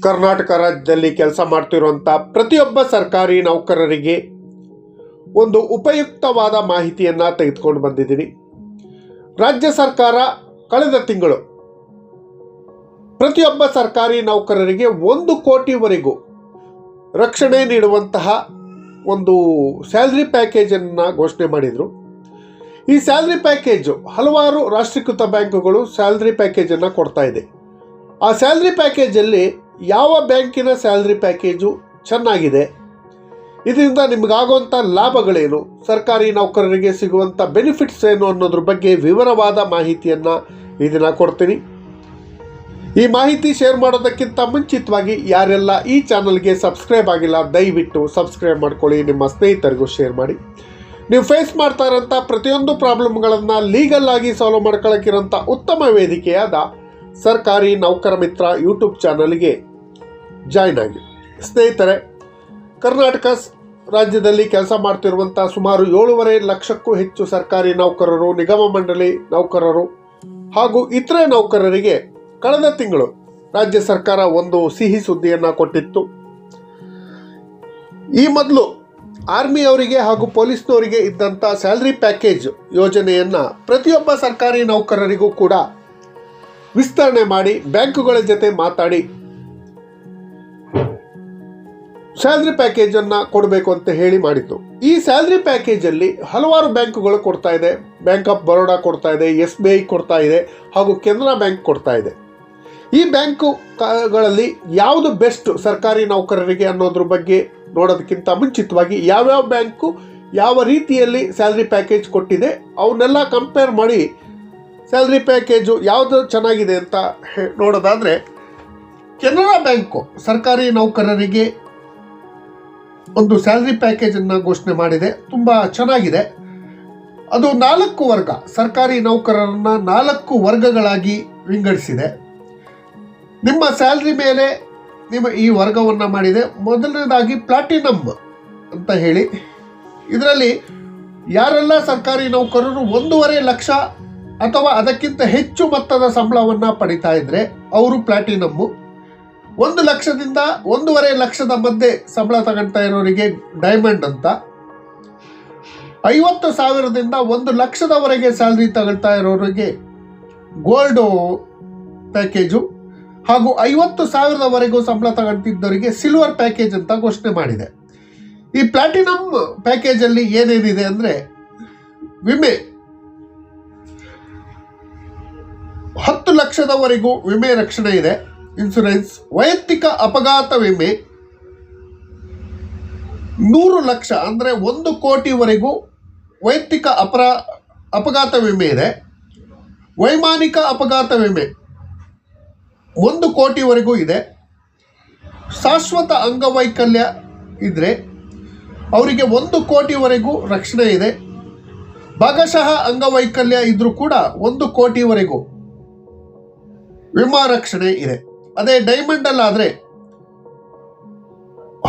ಕರ್ನಾಟಕ ರಾಜ್ಯದಲ್ಲಿ ಕೆಲಸ ಮಾಡ್ತಿರುವಂಥ ಪ್ರತಿಯೊಬ್ಬ ಸರ್ಕಾರಿ ನೌಕರರಿಗೆ ಒಂದು ಉಪಯುಕ್ತವಾದ ಮಾಹಿತಿಯನ್ನು ತೆಗೆದುಕೊಂಡು ಬಂದಿದ್ದೀನಿ. ರಾಜ್ಯ ಸರ್ಕಾರ ಕಳೆದ ತಿಂಗಳು ಪ್ರತಿಯೊಬ್ಬ ಸರ್ಕಾರಿ ನೌಕರರಿಗೆ ಒಂದು ಕೋಟಿವರೆಗೂ ರಕ್ಷಣೆ ನೀಡುವಂತಹ ಒಂದು ಸ್ಯಾಲ್ರಿ ಪ್ಯಾಕೇಜನ್ನು ಘೋಷಣೆ ಮಾಡಿದರು. ಈ ಸ್ಯಾಲ್ರಿ ಪ್ಯಾಕೇಜು ಹಲವಾರು ರಾಷ್ಟ್ರೀಕೃತ ಬ್ಯಾಂಕುಗಳು ಸ್ಯಾಲ್ರಿ ಪ್ಯಾಕೇಜನ್ನು ಕೊಡ್ತಾ ಇದೆ. ಆ ಸ್ಯಾಲ್ರಿ ಪ್ಯಾಕೇಜಲ್ಲಿ ಯಾವ ಬ್ಯಾಂಕಿನ ಸ್ಯಾಲ್ರಿ ಪ್ಯಾಕೇಜು ಚೆನ್ನಾಗಿದೆ? ಇದರಿಂದ ನಿಮಗಾಗುವಂಥ ಲಾಭಗಳೇನು? ಸರ್ಕಾರಿ ನೌಕರರಿಗೆ ಸಿಗುವಂಥ ಬೆನಿಫಿಟ್ಸ್ ಏನು ಅನ್ನೋದ್ರ ಬಗ್ಗೆ ವಿವರವಾದ ಮಾಹಿತಿಯನ್ನು ಇದನ್ನು ಕೊಡ್ತೀನಿ. ಈ ಮಾಹಿತಿ ಶೇರ್ ಮಾಡೋದಕ್ಕಿಂತ ಮುಂಚಿತವಾಗಿ ಯಾರೆಲ್ಲ ಈ ಚಾನಲ್ಗೆ ಸಬ್ಸ್ಕ್ರೈಬ್ ಆಗಿಲ್ಲ, ದಯವಿಟ್ಟು ಸಬ್ಸ್ಕ್ರೈಬ್ ಮಾಡ್ಕೊಳ್ಳಿ, ನಿಮ್ಮ ಸ್ನೇಹಿತರಿಗೂ ಶೇರ್ ಮಾಡಿ. ನೀವು ಫೇಸ್ ಮಾಡ್ತಾ ಇರೋಂಥ ಪ್ರತಿಯೊಂದು ಪ್ರಾಬ್ಲಮ್ಗಳನ್ನು ಲೀಗಲ್ ಆಗಿ ಸಾಲ್ವ್ ಮಾಡ್ಕೊಳ್ಳೋಕ್ಕಿರೋಂಥ ಉತ್ತಮ ವೇದಿಕೆಯಾದ ಸರ್ಕಾರಿ ನೌಕರ ಮಿತ್ರ ಯೂಟ್ಯೂಬ್ ಚಾನಲ್ಗೆ ಜಾಯ್ನ್ ಆಗಿ. ಸ್ನೇಹಿತರೆ, ಕರ್ನಾಟಕ ರಾಜ್ಯದಲ್ಲಿ ಕೆಲಸ ಮಾಡ್ತಿರುವಂಥ ಸುಮಾರು ಏಳೂವರೆ ಲಕ್ಷಕ್ಕೂ ಹೆಚ್ಚು ಸರ್ಕಾರಿ ನೌಕರರು, ನಿಗಮ ಮಂಡಳಿ ನೌಕರರು ಹಾಗೂ ಇತರೆ ನೌಕರರಿಗೆ ಕಳೆದ ತಿಂಗಳು ರಾಜ್ಯ ಸರ್ಕಾರ ಒಂದು ಸಿಹಿ ಸುದ್ದಿಯನ್ನು ಕೊಟ್ಟಿತ್ತು. ಈ ಮೊದಲು ಆರ್ಮಿಯವರಿಗೆ ಹಾಗೂ ಪೊಲೀಸ್ನವರಿಗೆ ಇದ್ದಂಥ ಸ್ಯಾಲ್ರಿ ಪ್ಯಾಕೇಜ್ ಯೋಜನೆಯನ್ನು ಪ್ರತಿಯೊಬ್ಬ ಸರ್ಕಾರಿ ನೌಕರರಿಗೂ ಕೂಡ ವಿಸ್ತರಣೆ ಮಾಡಿ ಬ್ಯಾಂಕುಗಳ ಜೊತೆ ಮಾತಾಡಿ ಸ್ಯಾಲ್ರಿ ಪ್ಯಾಕೇಜನ್ನು ಕೊಡಬೇಕು ಅಂತ ಹೇಳಿ ಮಾಡಿತ್ತು ಈ ಸ್ಯಾಲ್ರಿ ಪ್ಯಾಕೇಜಲ್ಲಿ ಹಲವಾರು ಬ್ಯಾಂಕುಗಳು ಕೊಡ್ತಾ ಇದೆ. ಬ್ಯಾಂಕ್ ಆಫ್ ಬರೋಡಾ ಕೊಡ್ತಾ ಇದೆ, ಎಸ್ ಬಿ ಐ ಕೊಡ್ತಾ ಇದೆ, ಹಾಗೂ ಕೆನರಾ ಬ್ಯಾಂಕ್ ಕೊಡ್ತಾ ಇದೆ. ಈ ಬ್ಯಾಂಕುಗಳಲ್ಲಿ ಯಾವುದು ಬೆಸ್ಟ್ ಸರ್ಕಾರಿ ನೌಕರರಿಗೆ ಅನ್ನೋದ್ರ ಬಗ್ಗೆ ನೋಡೋದಕ್ಕಿಂತ ಮುಂಚಿತವಾಗಿ ಯಾವ್ಯಾವ ಬ್ಯಾಂಕು ಯಾವ ರೀತಿಯಲ್ಲಿ ಸ್ಯಾಲ್ರಿ ಪ್ಯಾಕೇಜ್ ಕೊಟ್ಟಿದೆ, ಅವನ್ನೆಲ್ಲ ಕಂಪೇರ್ ಮಾಡಿ ಸ್ಯಾಲ್ರಿ ಪ್ಯಾಕೇಜು ಯಾವುದು ಚೆನ್ನಾಗಿದೆ ಅಂತ ನೋಡೋದಾದರೆ ಕೆನರಾ ಬ್ಯಾಂಕು ಸರ್ಕಾರಿ ನೌಕರರಿಗೆ ಒಂದು ಸ್ಯಾಲ್ರಿ ಪ್ಯಾಕೇಜನ್ನು ಘೋಷಣೆ ಮಾಡಿದೆ. ತುಂಬ ಚೆನ್ನಾಗಿದೆ. ಅದು ನಾಲ್ಕು ವರ್ಗ, ಸರ್ಕಾರಿ ನೌಕರರನ್ನ ನಾಲ್ಕು ವರ್ಗಗಳಾಗಿ ವಿಂಗಡಿಸಿದೆ. ನಿಮ್ಮ ಸ್ಯಾಲ್ರಿ ಮೇಲೆ ನಿಮ್ಮ ಈ ವರ್ಗವನ್ನು ಮಾಡಿದೆ. ಮೊದಲನೇದಾಗಿ ಪ್ಲಾಟಿನಮ್ ಅಂತ ಹೇಳಿ. ಇದರಲ್ಲಿ ಯಾರೆಲ್ಲ ಸರ್ಕಾರಿ ನೌಕರರು ಒಂದೂವರೆ ಲಕ್ಷ ಅಥವಾ ಅದಕ್ಕಿಂತ ಹೆಚ್ಚು ಮೊತ್ತದ ಸಂಬಳವನ್ನು ಪಡಿತಾ ಇದ್ದರೆ ಅವರು ಪ್ಲಾಟಿನಮ್ಮು. ಒಂದು ಲಕ್ಷದಿಂದ ಒಂದೂವರೆ ಲಕ್ಷದ ಮಧ್ಯೆ ಸಂಬಳ ತಗೊಳ್ತಾ ಇರೋರಿಗೆ ಡೈಮಂಡ್ ಅಂತ. ಐವತ್ತು ಸಾವಿರದಿಂದ ಒಂದು ಲಕ್ಷದವರೆಗೆ ಸ್ಯಾಲ್ರಿ ತಗೊಳ್ತಾ ಇರೋರಿಗೆ ಗೋಲ್ಡು ಪ್ಯಾಕೇಜು ಹಾಗೂ ಐವತ್ತು ಸಾವಿರದವರೆಗೂ ಸಂಬಳ ತಗೊಳ್ತಿದ್ದವರಿಗೆ ಸಿಲ್ವರ್ ಪ್ಯಾಕೇಜ್ ಅಂತ ಘೋಷಣೆ ಮಾಡಿದೆ. ಈ ಪ್ಲಾಟಿನಮ್ ಪ್ಯಾಕೇಜಲ್ಲಿ ಏನೇನಿದೆ ಅಂದರೆ ವಿಮೆ. ಹತ್ತು ಲಕ್ಷದವರೆಗೂ ವಿಮೆ ರಕ್ಷಣೆ ಇದೆ. ಇನ್ಸುರೆನ್ಸ್, ವೈಯಕ್ತಿಕ ಅಪಘಾತ ವಿಮೆ, ನೂರು ಲಕ್ಷ ಅಂದರೆ ಒಂದು ಕೋಟಿವರೆಗೂ ವೈಯಕ್ತಿಕ ಅಪರ, ಅಪಘಾತ ವಿಮೆ ಇದೆ. ವೈಮಾನಿಕ ಅಪಘಾತ ವಿಮೆ ಒಂದು ಕೋಟಿವರೆಗೂ ಇದೆ. ಶಾಶ್ವತ ಅಂಗವೈಕಲ್ಯ ಇದ್ದರೆ ಅವರಿಗೆ ಒಂದು ಕೋಟಿವರೆಗೂ ರಕ್ಷಣೆ ಇದೆ. ಭಾಗಶಃ ಅಂಗವೈಕಲ್ಯ ಇದ್ದರೂ ಕೂಡ ಒಂದು ಕೋಟಿವರೆಗೂ ವಿಮಾ ರಕ್ಷಣೆ ಇದೆ. ಅದೇ ಡೈಮಂಡ್ ಅಲ್ಲಾದರೆ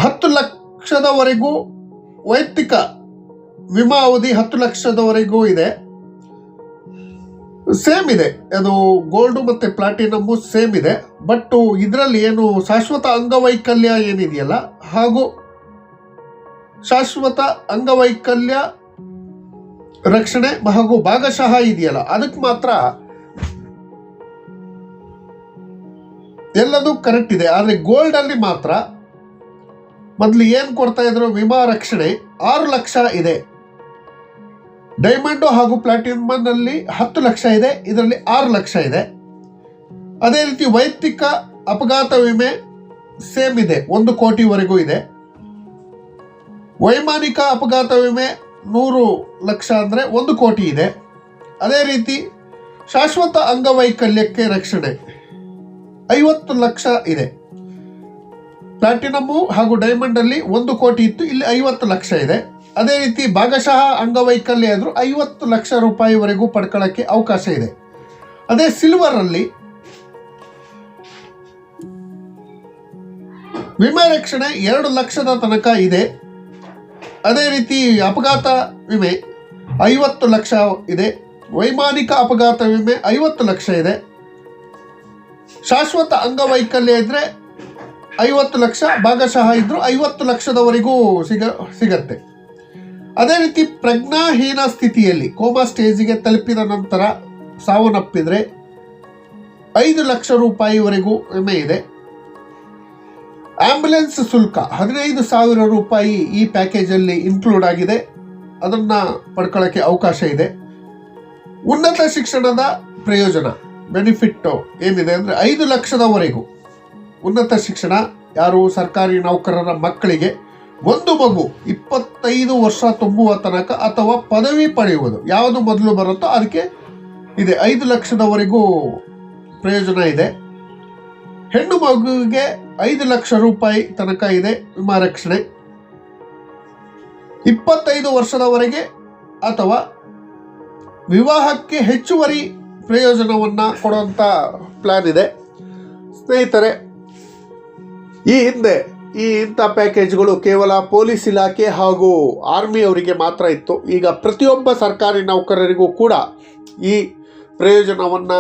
ಹತ್ತು ಲಕ್ಷದವರೆಗೂ ವೈಯಕ್ತಿಕ ವಿಮಾ ಅವಧಿ ಹತ್ತು ಲಕ್ಷದವರೆಗೂ ಇದೆ. ಸೇಮ್ ಇದೆ. ಅದು ಗೋಲ್ಡು ಮತ್ತು ಪ್ಲಾಟಿನಮ್ಮು ಸೇಮ್ ಇದೆ. ಬಟ್ ಇದರಲ್ಲಿ ಏನು ಶಾಶ್ವತ ಅಂಗವೈಕಲ್ಯ ಏನಿದೆಯಲ್ಲ, ಹಾಗೂ ಶಾಶ್ವತ ಅಂಗವೈಕಲ್ಯ ರಕ್ಷಣೆ ಹಾಗೂ ಭಾಗಶಃ ಇದೆಯಲ್ಲ, ಅದಕ್ಕೆ ಮಾತ್ರ ಎಲ್ಲದೂ ಕರೆಕ್ಟ್ ಇದೆ. ಆದರೆ ಗೋಲ್ಡಲ್ಲಿ ಮಾತ್ರ ಮೊದಲು ಏನು ಕೊಡ್ತಾ ಇದ್ರು? ವಿಮಾ ರಕ್ಷಣೆ ಆರು ಲಕ್ಷ ಇದೆ. ಡೈಮಂಡು ಹಾಗೂ ಪ್ಲಾಟಿನಮ್ನಲ್ಲಿ ಹತ್ತು ಲಕ್ಷ ಇದೆ. ಇದರಲ್ಲಿ ಆರು ಲಕ್ಷ ಇದೆ. ಅದೇ ರೀತಿ ವೈಯಕ್ತಿಕ ಅಪಘಾತ ವಿಮೆ ಸೇಮ್ ಇದೆ. ಒಂದು ಕೋಟಿವರೆಗೂ ಇದೆ. ವೈಮಾನಿಕ ಅಪಘಾತ ವಿಮೆ ನೂರು ಲಕ್ಷ ಅಂದರೆ ಒಂದು ಕೋಟಿ ಇದೆ. ಅದೇ ರೀತಿ ಶಾಶ್ವತ ಅಂಗವೈಕಲ್ಯಕ್ಕೆ ರಕ್ಷಣೆ. ಐವತ್ತು ಲಕ್ಷ ಇದೆ. ಪ್ಲಾಟಿನಮ್ಮು ಹಾಗೂ ಡೈಮಂಡಲ್ಲಿ ಒಂದು ಕೋಟಿ ಇತ್ತು, ಇಲ್ಲಿ ಐವತ್ತು ಲಕ್ಷ ಇದೆ. ಅದೇ ರೀತಿ ಭಾಗಶಃ ಅಂಗವೈಕಲ್ಯ ಆದರೂ ಐವತ್ತು ಲಕ್ಷ ರೂಪಾಯಿವರೆಗೂ ಪಡ್ಕೊಳ್ಳೋಕ್ಕೆ ಅವಕಾಶ ಇದೆ. ಅದೇ ಸಿಲ್ವರಲ್ಲಿ ವಿಮೆ ರಕ್ಷಣೆ ಎರಡು ಲಕ್ಷದ ತನಕ ಇದೆ. ಅದೇ ರೀತಿ ಅಪಘಾತ ವಿಮೆ ಐವತ್ತು ಲಕ್ಷ ಇದೆ. ವೈಮಾನಿಕ ಅಪಘಾತ ವಿಮೆ ಐವತ್ತು ಲಕ್ಷ ಇದೆ. ಶಾಶ್ವತ ಅಂಗವೈಕಲ್ಯ ಇದ್ದರೆ ಐವತ್ತು ಲಕ್ಷ, ಭಾಗಶಃ ಇದ್ದರೂ ಐವತ್ತು ಲಕ್ಷದವರೆಗೂ ಸಿಗ, ಸಿಗತ್ತೆ. ಅದೇ ರೀತಿ ಪ್ರಜ್ಞಾಹೀನ ಸ್ಥಿತಿಯಲ್ಲಿ ಕೋಮಾ ಸ್ಟೇಜಿಗೆ ತಲುಪಿದ ನಂತರ ಸಾವನ್ನಪ್ಪಿದ್ರೆ ಐದು ಲಕ್ಷ ರೂಪಾಯಿವರೆಗೂ ವಿಮೆ ಇದೆ. ಆಂಬ್ಯುಲೆನ್ಸ್ ಶುಲ್ಕ ಹದಿನೈದು ಸಾವಿರ ರೂಪಾಯಿ ಈ ಪ್ಯಾಕೇಜಲ್ಲಿ ಇನ್ಕ್ಲೂಡ್ ಆಗಿದೆ. ಅದನ್ನು ಪಡ್ಕೊಳ್ಳೋಕ್ಕೆ ಅವಕಾಶ ಇದೆ. ಉನ್ನತ ಶಿಕ್ಷಣದ ಪ್ರಯೋಜನ. ಬೆನಿಫಿಟ್ ಏನಿದೆ ಅಂದರೆ ಐದು ಲಕ್ಷದವರೆಗೂ ಉನ್ನತ ಶಿಕ್ಷಣ, ಯಾರು ಸರ್ಕಾರಿ ನೌಕರರ ಮಕ್ಕಳಿಗೆ ಒಂದು ಮಗು ಇಪ್ಪತ್ತೈದು ವರ್ಷ ತುಂಬುವ ತನಕ ಅಥವಾ ಪದವಿ ಪಡೆಯುವುದು. ಯಾವುದು ಮೊದಲು ಬರುತ್ತೋ ಅದಕ್ಕೆ ಇದೆ. ಐದು ಲಕ್ಷದವರೆಗೂ ಪ್ರಯೋಜನ ಇದೆ. ಹೆಣ್ಣು ಮಗುವಿಗೆ ಐದು ಲಕ್ಷ ರೂಪಾಯಿ ತನಕ ಇದೆ ವಿಮಾ ರಕ್ಷಣೆ ಇಪ್ಪತ್ತೈದು ವರ್ಷದವರೆಗೆ ಅಥವಾ ವಿವಾಹಕ್ಕೆ ಹೆಚ್ಚುವರಿ ಪ್ರಯೋಜನವನ್ನು ಕೊಡುವಂಥ ಪ್ಲ್ಯಾನ್ ಇದೆ. ಸ್ನೇಹಿತರೆ, ಈ ಹಿಂದೆ, ಈ ಇಂಥ ಪ್ಯಾಕೇಜ್ಗಳು ಕೇವಲ ಪೊಲೀಸ್ ಇಲಾಖೆ ಹಾಗೂ ಆರ್ಮಿಯವರಿಗೆ ಮಾತ್ರ ಇತ್ತು. ಈಗ ಪ್ರತಿಯೊಬ್ಬ ಸರ್ಕಾರಿ ನೌಕರರಿಗೂ ಕೂಡ ಈ ಪ್ರಯೋಜನವನ್ನು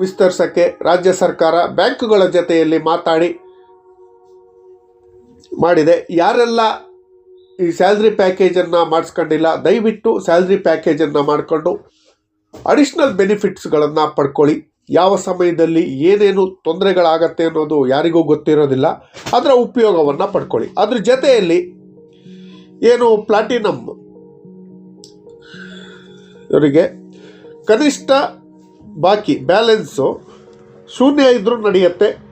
ವಿಸ್ತರಿಸೋಕ್ಕೆ ರಾಜ್ಯ ಸರ್ಕಾರ ಬ್ಯಾಂಕುಗಳ ಜೊತೆಯಲ್ಲಿ ಮಾತಾಡಿ ಮಾಡಿದೆ. ಯಾರೆಲ್ಲ ಈ ಸ್ಯಾಲ್ರಿ ಪ್ಯಾಕೇಜನ್ನು ಮಾಡಿಸ್ಕೊಂಡಿಲ್ಲ, ದಯವಿಟ್ಟು ಸ್ಯಾಲ್ರಿ ಪ್ಯಾಕೇಜನ್ನು ಮಾಡಿಕೊಂಡು ಅಡಿಷ್ನಲ್ ಬೆನಿಫಿಟ್ಸ್ಗಳನ್ನು ಪಡ್ಕೊಳ್ಳಿ. ಯಾವ ಸಮಯದಲ್ಲಿ ಏನೇನು ತೊಂದರೆಗಳಾಗತ್ತೆ ಅನ್ನೋದು ಯಾರಿಗೂ ಗೊತ್ತಿರೋದಿಲ್ಲ. ಅದರ ಉಪಯೋಗವನ್ನು ಪಡ್ಕೊಳ್ಳಿ. ಅದ್ರ ಜೊತೆಯಲ್ಲಿ ಏನು ಪ್ಲಾಟಿನಮ್ ಇವರಿಗೆ ಕನಿಷ್ಠ ಬಾಕಿ ಬ್ಯಾಲೆನ್ಸು ಶೂನ್ಯ ಇದ್ದರೂ ನಡೆಯುತ್ತೆ.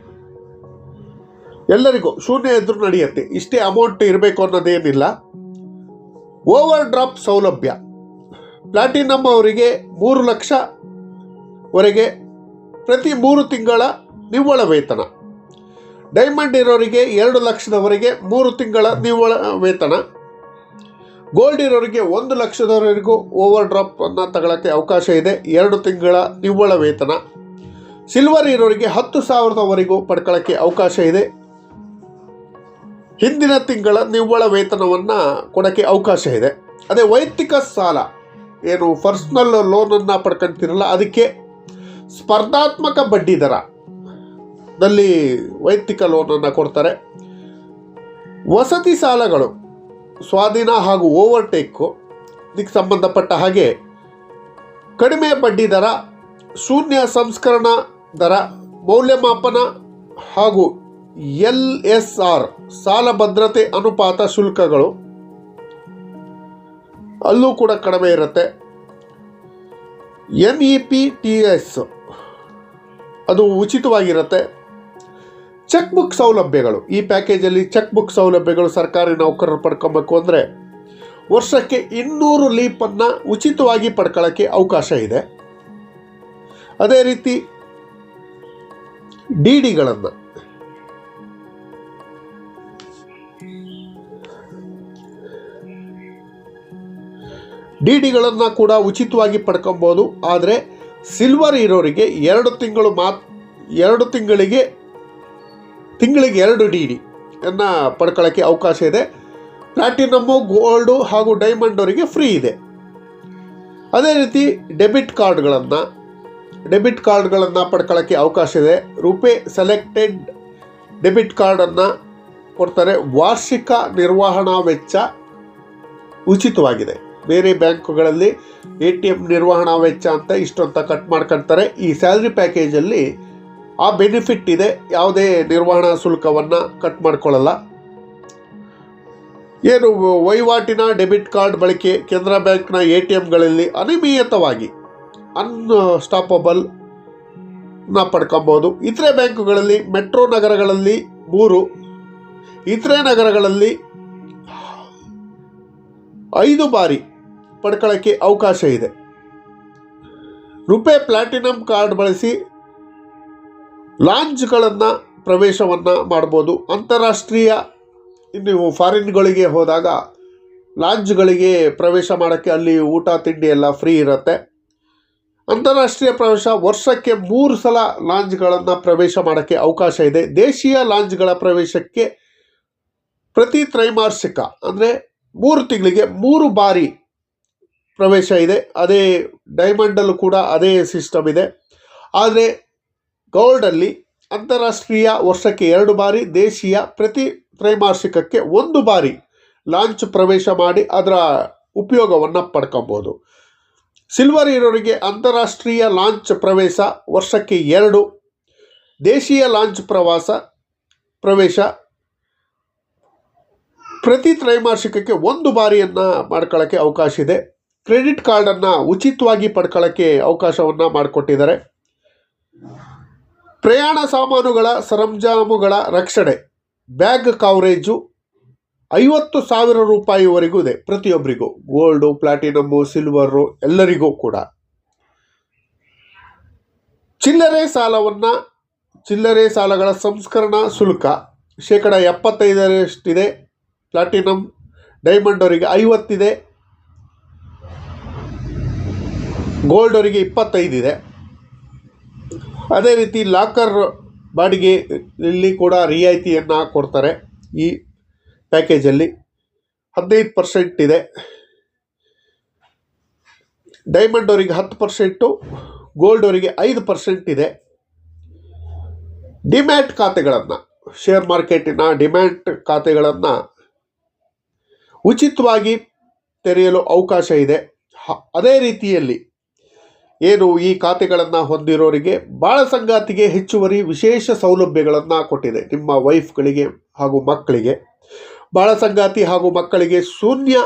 ಎಲ್ಲರಿಗೂ ಶೂನ್ಯ ಇದ್ದರೂ ನಡೆಯುತ್ತೆ. ಇಷ್ಟೇ ಅಮೌಂಟ್ ಇರಬೇಕು ಅನ್ನೋದೇನಿಲ್ಲ. ಓವರ್ ಡ್ರಾಪ್ ಸೌಲಭ್ಯ. ಪ್ಲಾಟಿನಮ್ ಅವರಿಗೆ ಮೂರು ಲಕ್ಷವರೆಗೆ ಪ್ರತಿ ಮೂರು ತಿಂಗಳ ನಿವ್ವಳ ವೇತನ. ಡೈಮಂಡ್ ಇರೋರಿಗೆ ಎರಡು ಲಕ್ಷದವರೆಗೆ ಮೂರು ತಿಂಗಳ ನಿವ್ವಳ ವೇತನ. ಗೋಲ್ಡ್ ಇರೋರಿಗೆ ಒಂದು ಲಕ್ಷದವರೆಗೂ ಓವರ್ ಡ್ರಾಪನ್ನು ತಗೊಳ್ಳೋಕ್ಕೆ ಅವಕಾಶ ಇದೆ, ಎರಡು ತಿಂಗಳ ನಿವ್ವಳ ವೇತನ. ಸಿಲ್ವರ್ ಇರೋರಿಗೆ ಹತ್ತು ಸಾವಿರದವರೆಗೂ ಪಡ್ಕೊಳ್ಳೋಕ್ಕೆ ಅವಕಾಶ ಇದೆ. ಹಿಂದಿನ ತಿಂಗಳ ನಿವ್ವಳ ವೇತನವನ್ನು ಕೊಡೋಕ್ಕೆ ಅವಕಾಶ ಇದೆ. ಅದೇ ವೈಯಕ್ತಿಕ ಸಾಲ. ಏನು ಪರ್ಸ್ನಲ್ ಲೋನನ್ನು ಪಡ್ಕೊಂತೀರಲ್ಲ, ಅದಕ್ಕೆ ಸ್ಪರ್ಧಾತ್ಮಕ ಬಡ್ಡಿ ದರ ದಲ್ಲಿ ವೈಯಕ್ತಿಕ ಲೋನನ್ನು ಕೊಡ್ತಾರೆ. ವಸತಿ ಸಾಲಗಳು, ಸ್ವಾಧೀನ ಹಾಗೂ ಓವರ್ಟೇಕು ಇದಕ್ಕೆ ಸಂಬಂಧಪಟ್ಟ ಹಾಗೆ ಕಡಿಮೆ ಬಡ್ಡಿ ದರ, ಶೂನ್ಯ ಸಂಸ್ಕರಣ ದರ, ಮೌಲ್ಯಮಾಪನ ಹಾಗೂ ಎಲ್ ಎಸ್ ಆರ್ ಸಾಲ ಭದ್ರತೆ ಅನುಪಾತ ಶುಲ್ಕಗಳು ಅಲ್ಲೂ ಕೂಡ ಕಡಿಮೆ ಇರುತ್ತೆ. N E P T S ಅದು ಉಚಿತವಾಗಿರುತ್ತೆ. ಚೆಕ್ ಬುಕ್ ಸೌಲಭ್ಯಗಳು. ಈ ಪ್ಯಾಕೇಜಲ್ಲಿ ಚೆಕ್ ಬುಕ್ ಸೌಲಭ್ಯಗಳು ಸರ್ಕಾರಿ ನೌಕರರು ಪಡ್ಕೊಬೇಕು ಅಂದರೆ ವರ್ಷಕ್ಕೆ ಇನ್ನೂರು ಲೀಪನ್ನು ಉಚಿತವಾಗಿ ಪಡ್ಕೊಳ್ಳೋಕ್ಕೆ ಅವಕಾಶ ಇದೆ. ಅದೇ ರೀತಿ ಡಿ ಡಿಗಳನ್ನು ಡಿ ಡಿಗಳನ್ನು ಕೂಡ ಉಚಿತವಾಗಿ ಪಡ್ಕೊಬೋದು. ಆದರೆ ಸಿಲ್ವರ್ ಇರೋರಿಗೆ ಎರಡು ತಿಂಗಳು ಮಾತ್, ಎರಡು ತಿಂಗಳಿಗೆ ತಿಂಗಳಿಗೆ ಎರಡು ಡಿ ಡಿ ಅನ್ನು ಪಡ್ಕೊಳ್ಳೋಕ್ಕೆ ಅವಕಾಶ ಇದೆ. ಪ್ಲಾಟಿನಮ್ಮು ಗೋಲ್ಡು ಹಾಗೂ ಡೈಮಂಡ್ ಅವರಿಗೆ ಫ್ರೀ ಇದೆ. ಅದೇ ರೀತಿ ಡೆಬಿಟ್ ಕಾರ್ಡ್ಗಳನ್ನು ಡೆಬಿಟ್ ಕಾರ್ಡ್ಗಳನ್ನು ಪಡ್ಕೊಳ್ಳೋಕ್ಕೆ ಅವಕಾಶ ಇದೆ. ರುಪೇ ಸೆಲೆಕ್ಟೆಡ್ ಡೆಬಿಟ್ ಕಾರ್ಡನ್ನು ಕೊಡ್ತಾರೆ. ವಾರ್ಷಿಕ ನಿರ್ವಹಣಾ ವೆಚ್ಚ ಉಚಿತವಾಗಿದೆ. ಬೇರೆ ಬ್ಯಾಂಕುಗಳಲ್ಲಿ ಎ ಟಿ ಎಂ ನಿರ್ವಹಣಾ ವೆಚ್ಚ ಅಂತ ಇಷ್ಟು ಅಂತ ಕಟ್ ಮಾಡ್ಕೊಳ್ತಾರೆ ಈ ಸ್ಯಾಲ್ರಿ ಪ್ಯಾಕೇಜಲ್ಲಿ ಆ ಬೆನಿಫಿಟ್ ಇದೆ, ಯಾವುದೇ ನಿರ್ವಹಣಾ ಶುಲ್ಕವನ್ನು ಕಟ್ ಮಾಡ್ಕೊಳ್ಳಲ್ಲ. ಏನು ವಹಿವಾಟಿನ ಡೆಬಿಟ್ ಕಾರ್ಡ್ ಬಳಕೆ ಕೆನರಾ ಬ್ಯಾಂಕ್ನ ಎ ಟಿ ಎಮ್ಗಳಲ್ಲಿ ಅನಿಯಮಿತವಾಗಿ ಅನ್ಸ್ಟಾಪಬಲ್ನ ಪಡ್ಕೊಬೋದು ಇತರೆ ಬ್ಯಾಂಕುಗಳಲ್ಲಿ, ಮೆಟ್ರೋ ನಗರಗಳಲ್ಲಿ ಮೂರು, ಇತರೆ ನಗರಗಳಲ್ಲಿ ಐದು ಬಾರಿ ಪಡ್ಕೊಳ್ಳೋಕ್ಕೆ ಅವಕಾಶ ಇದೆ. ರುಪೇ ಪ್ಲಾಟಿನಮ್ ಕಾರ್ಡ್ ಬಳಸಿ ಲಾಂಜ್ಗಳನ್ನು ಪ್ರವೇಶವನ್ನು ಮಾಡ್ಬೋದು. ಅಂತಾರಾಷ್ಟ್ರೀಯ ನೀವು ಫಾರಿನ್ಗಳಿಗೆ ಹೋದಾಗ ಲಾಂಜ್ಗಳಿಗೆ ಪ್ರವೇಶ ಮಾಡೋಕ್ಕೆ ಅಲ್ಲಿ ಊಟ, ತಿಂಡಿ ಎಲ್ಲ ಫ್ರೀ ಇರುತ್ತೆ. ಅಂತಾರಾಷ್ಟ್ರೀಯ ಪ್ರವೇಶ ವರ್ಷಕ್ಕೆ ಮೂರು ಸಲ ಲಾಂಜ್ಗಳನ್ನು ಪ್ರವೇಶ ಮಾಡೋಕ್ಕೆ ಅವಕಾಶ ಇದೆ. ದೇಶೀಯ ಲಾಂಜ್ಗಳ ಪ್ರವೇಶಕ್ಕೆ ಪ್ರತಿ ತ್ರೈಮಾಸಿಕ ಅಂದರೆ ಮೂರು ತಿಂಗಳಿಗೆ ಮೂರು ಬಾರಿ ಪ್ರವೇಶ ಇದೆ. ಅದೇ ಡೈಮಂಡಲ್ಲೂ ಕೂಡ ಅದೇ ಸಿಸ್ಟಮ್ ಇದೆ. ಆದರೆ ಗೋಲ್ಡಲ್ಲಿ ಅಂತಾರಾಷ್ಟ್ರೀಯ ವರ್ಷಕ್ಕೆ ಎರಡು ಬಾರಿ, ದೇಶೀಯ ಪ್ರತಿ ತ್ರೈಮಾಸಿಕಕ್ಕೆ ಒಂದು ಬಾರಿ ಲಾಂಚ್ ಪ್ರವೇಶ ಮಾಡಿ ಅದರ ಉಪಯೋಗವನ್ನು ಪಡ್ಕೊಬೋದು. ಸಿಲ್ವರ್ ಇರೋರಿಗೆ ಅಂತಾರಾಷ್ಟ್ರೀಯ ಲಾಂಚ್ ಪ್ರವೇಶ ವರ್ಷಕ್ಕೆ ಎರಡು, ದೇಶೀಯ ಲಾಂಚ್ ಪ್ರವಾಸ ಪ್ರವೇಶ ಪ್ರತಿ ತ್ರೈಮಾಸಿಕಕ್ಕೆ ಒಂದು ಬಾರಿಯನ್ನು ಮಾಡ್ಕೊಳ್ಳೋಕ್ಕೆ ಅವಕಾಶ ಇದೆ. ಕ್ರೆಡಿಟ್ ಕಾರ್ಡನ್ನು ಉಚಿತವಾಗಿ ಪಡ್ಕೊಳ್ಳೋಕ್ಕೆ ಅವಕಾಶವನ್ನು ಮಾಡಿಕೊಟ್ಟಿದ್ದಾರೆ. ಪ್ರಯಾಣ ಸಾಮಾನುಗಳ ಸರಂಜಾಮುಗಳ ರಕ್ಷಣೆ, ಬ್ಯಾಗ್ ಕವರೇಜು ಐವತ್ತು ಸಾವಿರ ರೂಪಾಯಿವರೆಗೂ ಇದೆ ಪ್ರತಿಯೊಬ್ಬರಿಗೂ. ಗೋಲ್ಡು ಪ್ಲಾಟಿನಮ್ಮು ಸಿಲ್ವರು ಎಲ್ಲರಿಗೂ ಕೂಡ. ಚಿಲ್ಲರೆ ಸಾಲವನ್ನು, ಚಿಲ್ಲರೆ ಸಾಲಗಳ ಸಂಸ್ಕರಣಾ ಶುಲ್ಕ ಶೇಕಡ ಎಪ್ಪತ್ತೈದರಷ್ಟಿದೆ. ಪ್ಲಾಟಿನಮ್ ಡೈಮಂಡ್ ಅವರಿಗೆ ಐವತ್ತಿದೆ. ಗೋಲ್ಡ್ ಅವರಿಗೆ ಇಪ್ಪತ್ತೈದು ಇದೆ. ಅದೇ ರೀತಿ ಲಾಕರ್ ಬಾಡಿಗೆ ಇಲ್ಲಿ ಕೂಡ ರಿಯಾಯಿತಿಯನ್ನು ಕೊಡ್ತಾರೆ ಈ ಪ್ಯಾಕೇಜಲ್ಲಿ. ಹದಿನೈದು ಪರ್ಸೆಂಟ್ ಇದೆ. ಡೈಮಂಡ್ ಅವರಿಗೆ ಹತ್ತು ಪರ್ಸೆಂಟು, ಗೋಲ್ಡ್ ಅವರಿಗೆ ಐದು ಪರ್ಸೆಂಟ್ ಇದೆ. ಡಿಮ್ಯಾಟ್ ಖಾತೆಗಳನ್ನು, ಶೇರ್ ಮಾರ್ಕೆಟಿನ ಡಿಮ್ಯಾಟ್ ಖಾತೆಗಳನ್ನು ಉಚಿತವಾಗಿ ತೆರೆಯಲು ಅವಕಾಶ ಇದೆ. ಅದೇ ರೀತಿಯಲ್ಲಿ ಏನು ಈ ಖಾತೆಗಳನ್ನು ಹೊಂದಿರೋರಿಗೆ ಬಾಳ ಸಂಗಾತಿಗೆ ಹೆಚ್ಚುವರಿ ವಿಶೇಷ ಸೌಲಭ್ಯಗಳನ್ನು ಕೊಟ್ಟಿದೆ. ನಿಮ್ಮ ವೈಫ್ಗಳಿಗೆ ಹಾಗೂ ಮಕ್ಕಳಿಗೆ. ಬಾಳ ಸಂಗಾತಿ ಹಾಗೂ ಮಕ್ಕಳಿಗೆ ಶೂನ್ಯ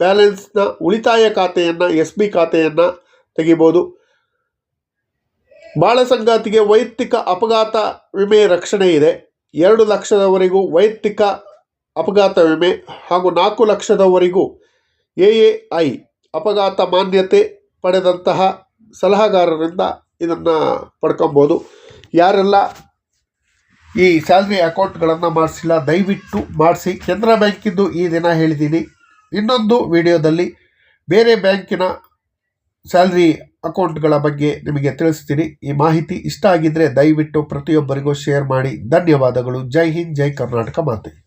ಬ್ಯಾಲೆನ್ಸ್ನ ಉಳಿತಾಯ ಖಾತೆಯನ್ನು ಎಸ್ ಬಿ ಖಾತೆಯನ್ನು ತೆಗಿಬೋದು. ಬಾಳ ಸಂಗಾತಿಗೆ ವೈಯಕ್ತಿಕ ಅಪಘಾತ ವಿಮೆ ರಕ್ಷಣೆ ಇದೆ. ಎರಡು ಲಕ್ಷದವರೆಗೂ ವೈಯಕ್ತಿಕ ಅಪಘಾತ ವಿಮೆ ಹಾಗೂ ನಾಲ್ಕು ಲಕ್ಷದವರೆಗೂ ಎ ಎ ಐ ಅಪಘಾತ ಮಾನ್ಯತೆ ಪಡೆದಂತಹ ಸಲಹಾಗಾರರಿಂದ ಇದನ್ನು ಪಡ್ಕೊಬೋದು. ಯಾರೆಲ್ಲ ಈ ಸ್ಯಾಲ್ರಿ ಅಕೌಂಟ್ಗಳನ್ನು ಮಾಡಿಸಿಲ್ಲ, ದಯವಿಟ್ಟು ಮಾಡಿಸಿ. ಕೆನರಾ ಬ್ಯಾಂಕಿಂದು ಈ ದಿನ ಹೇಳಿದ್ದೀನಿ. ಇನ್ನೊಂದು ವಿಡಿಯೋದಲ್ಲಿ ಬೇರೆ ಬ್ಯಾಂಕಿನ ಸ್ಯಾಲ್ರಿ ಅಕೌಂಟ್ಗಳ ಬಗ್ಗೆ ನಿಮಗೆ ತಿಳಿಸ್ತೀನಿ. ಈ ಮಾಹಿತಿ ಇಷ್ಟ ಆಗಿದ್ದರೆ ದಯವಿಟ್ಟು ಪ್ರತಿಯೊಬ್ಬರಿಗೂ ಶೇರ್ ಮಾಡಿ. ಧನ್ಯವಾದಗಳು. ಜೈ ಹಿಂದ್, ಜೈ ಕರ್ನಾಟಕ ಮಾತೆ.